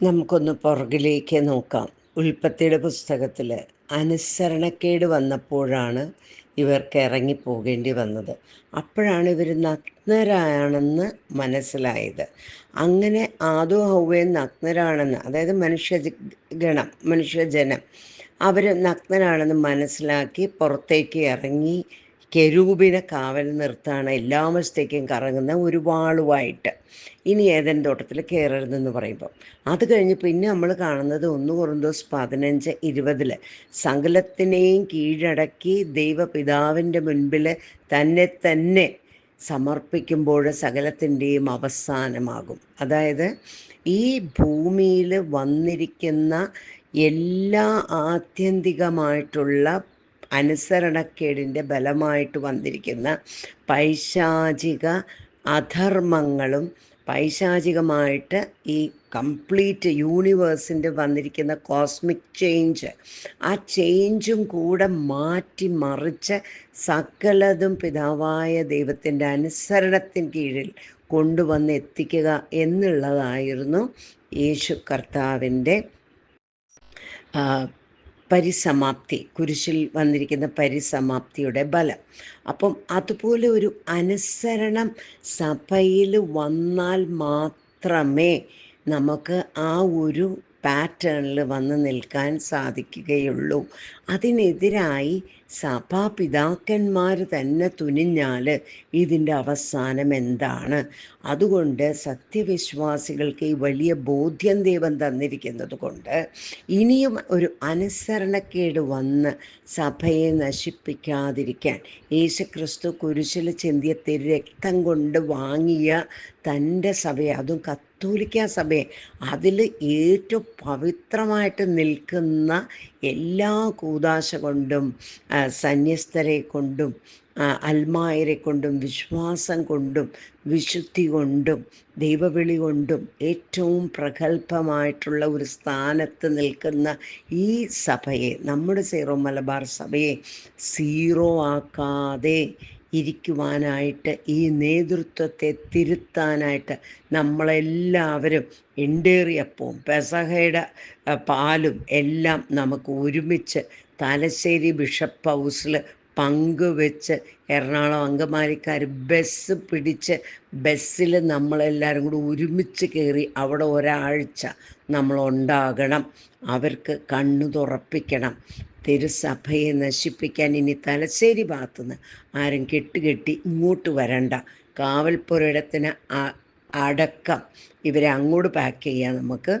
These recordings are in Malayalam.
നമുക്കൊന്ന് പുറകിലേക്ക് നോക്കാം. ഉൽപ്പത്തിയുടെ പുസ്തകത്തിൽ അനുസരണക്കേട് വന്നപ്പോഴാണ് ഇവർക്ക് ഇറങ്ങിപ്പോകേണ്ടി വന്നത്. അപ്പോഴാണ് ഇവർ നഗ്നരാണെന്ന് മനസ്സിലായത്. അങ്ങനെ ആദോ ഹൗവേ നഗ്നരാണെന്ന് അതായത് മനുഷ്യ ഗണം മനുഷ്യജനം അവർ നഗ്നരാണെന്ന് മനസ്സിലാക്കി പുറത്തേക്ക് ഇറങ്ങി കെരൂപിനെ കാവൽ നിർത്താണ് എല്ലാ വശത്തേക്കും കറങ്ങുന്ന ഒരു വാളുമായിട്ട് ഇനി ഏതൻ തോട്ടത്തിൽ കയറരുതെന്ന് പറയുമ്പോൾ അത് കഴിഞ്ഞ് പിന്നെ നമ്മൾ കാണുന്നത് ഒന്ന് കുറന്തോസ് പതിനഞ്ച് ഇരുപതിൽ സകലത്തിനെയും കീഴടക്കി ദൈവപിതാവിന്റെ മുൻപിൽ തന്നെ തന്നെ സമർപ്പിക്കുമ്പോൾ സകലത്തിന്റെയും അവസാനമാകും. അതായത് ഈ ഭൂമിയിൽ വന്നിരിക്കുന്ന എല്ലാ ആത്യന്തികമായിട്ടുള്ള അനുസരണക്കേടിന്റെ ബലമായിട്ട് വന്നിരിക്കുന്ന പൈശാചിക അധർമ്മങ്ങളും പൈശാചികമായിട്ട് ഈ കംപ്ലീറ്റ് യൂണിവേഴ്സിന്റെ വന്നിരിക്കുന്ന കോസ്മിക് ചേഞ്ച് ആ ചേഞ്ചും കൂടെ മാറ്റി മറിച്ച് സകലതും പിതാവായ ദൈവത്തിന്റെ അനുസരണത്തിന് കീഴിൽ കൊണ്ടുവന്ന് എത്തിക്കുക എന്നുള്ളതായിരുന്നു യേശു കർത്താവിന്റെ പരിസമാപ്തി കുരിശിൽ വന്നിരിക്കുന്ന പരിസമാപ്തിയുടെ ബലം. അപ്പം അതുപോലെ ഒരു അനുസരണം സഭയിൽ വന്നാൽ മാത്രമേ നമുക്ക് ആ ഒരു പാറ്റേണിൽ വന്ന് നിൽക്കാൻ സാധിക്കുകയുള്ളൂ. അതിനെതിരായി സഭാപിതാക്കന്മാർ തന്നെ തുനിഞ്ഞാൽ ഇതിന്റെ അവസാനം എന്താണ്? അതുകൊണ്ട് സത്യവിശ്വാസികൾക്ക് ഈ വലിയ ബോധ്യം ദൈവം തന്നിരിക്കുന്നത് കൊണ്ട് ഇനിയും ഒരു അനുസരണക്കേട് വന്ന് സഭയെ നശിപ്പിക്കാതിരിക്കാൻ യേശുക്രിസ്തു കുരിശിൽ ചിന്തിയ രക്തം കൊണ്ട് വാങ്ങിയ തന്റെ സഭയെ അതും കത്തോലിക്ക സഭയെ അതിൽ ഏറ്റവും പവിത്രമായിട്ട് നിൽക്കുന്ന എല്ലാ കൂതാശ കൊണ്ടും സന്യസ്തരെ കൊണ്ടും അൽമായരെ കൊണ്ടും വിശ്വാസം കൊണ്ടും വിശുദ്ധി കൊണ്ടും ദൈവവിളി കൊണ്ടും ഏറ്റവും പ്രഗത്ഭമായിട്ടുള്ള ഒരു സ്ഥാനത്ത് നിൽക്കുന്ന ഈ സഭയെ നമ്മുടെ സീറോ മലബാർ സഭയെ സീറോ ആക്കാതെ ഇരിക്കുവാനായിട്ട് ഈ നേതൃത്വത്തെ തിരുത്താനായിട്ട് നമ്മളെല്ലാവരും എണ്ടേറിയപ്പവും പെസഹയുടെ പാലും എല്ലാം നമുക്ക് ഒരുമിച്ച് തലശ്ശേരി ബിഷപ്പ് ഹൗസിൽ പങ്കുവെച്ച് എറണാകുളം അങ്കമാലിക്കാർ ബസ് പിടിച്ച് ബസ്സിൽ നമ്മളെല്ലാവരും കൂടി ഒരുമിച്ച് കയറി അവിടെ ഒരാഴ്ച നമ്മളുണ്ടാകണം അവർക്ക് കണ്ണു തുറപ്പിക്കണം തിരുസഭയെ നശിപ്പിക്കാൻ ഇനി തലശ്ശേരി ഭാഗത്തുനിന്ന് ആരും കെട്ടുകെട്ടി ഇങ്ങോട്ട് വരണ്ട. കാവൽപ്പുരയിടത്തിന് അടക്കം ഇവരെ അങ്ങോട്ട് പാക്ക് ചെയ്യാൻ നമുക്ക്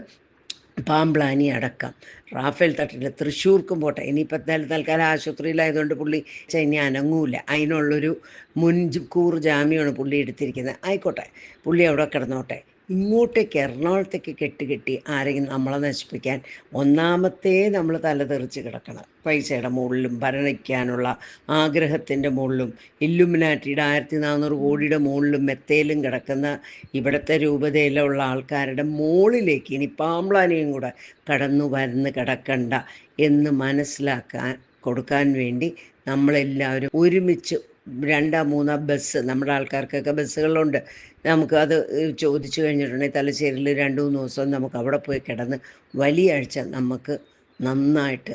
പാമ്പ്ലാനി അടക്കം. റാഫേൽ തട്ടിൽ തൃശ്ശൂർക്കും പോട്ടെ. ഇനിയിപ്പോൾ തൽക്കാലം ആശുപത്രിയിലായതുകൊണ്ട് പുള്ളി ഇനി അനങ്ങൂല. അതിനുള്ളൊരു മുൻകൂർ ജാമ്യമാണ് പുള്ളി എടുത്തിരിക്കുന്നത്. ആയിക്കോട്ടെ. പുള്ളി അവിടെ കിടന്നോട്ടെ. ഇങ്ങോട്ടേക്ക് എറണാകുളത്തേക്ക് കെട്ടുകെട്ടി ആരെങ്കിലും നമ്മളെ നശിപ്പിക്കാൻ ഒന്നാമത്തെ നമ്മൾ തലതെറിച്ച് കിടക്കണം. പൈസയുടെ മുകളിലും ഭരണിക്കാനുള്ള ആഗ്രഹത്തിന്റെ മുകളിലും ഇല്ലുമിനാറ്റിയുടെ ആയിരത്തി നാനൂറ് കോടിയുടെ മുകളിലും മെത്തയിലും കിടക്കുന്ന ഇവിടുത്തെ രൂപതയിലുള്ള ആൾക്കാരുടെ മുകളിലേക്ക് ഇനി പാമ്പ്ലാനിയും കൂടെ കടന്നു വരുന്ന് കിടക്കണ്ട എന്ന് മനസ്സിലാക്കാൻ കൊടുക്കാൻ വേണ്ടി നമ്മളെല്ലാവരും ഒരുമിച്ച് രണ്ടോ മൂന്നോ ബസ് നമ്മുടെ ആൾക്കാർക്കൊക്കെ ബസ്സുകളുണ്ട് നമുക്ക് അത് ചോദിച്ചു കഴിഞ്ഞിട്ടുണ്ടെങ്കിൽ തലശ്ശേരിയിൽ രണ്ട് മൂന്ന് ദിവസം നമുക്ക് അവിടെ പോയി കിടന്ന് വലിയ ആഴ്ച നമുക്ക് നന്നായിട്ട്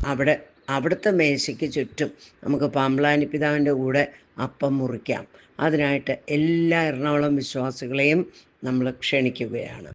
അവിടെ അവിടുത്തെ മേശയ്ക്ക് ചുറ്റും നമുക്ക് പാമ്പ്ലാനി പിതാവിന്റെ കൂടെ അപ്പം മുറിക്കാം. അതിനായിട്ട് എല്ലാ എറണാകുളം വിശ്വാസികളെയും നമ്മൾ ക്ഷണിക്കുകയാണ്.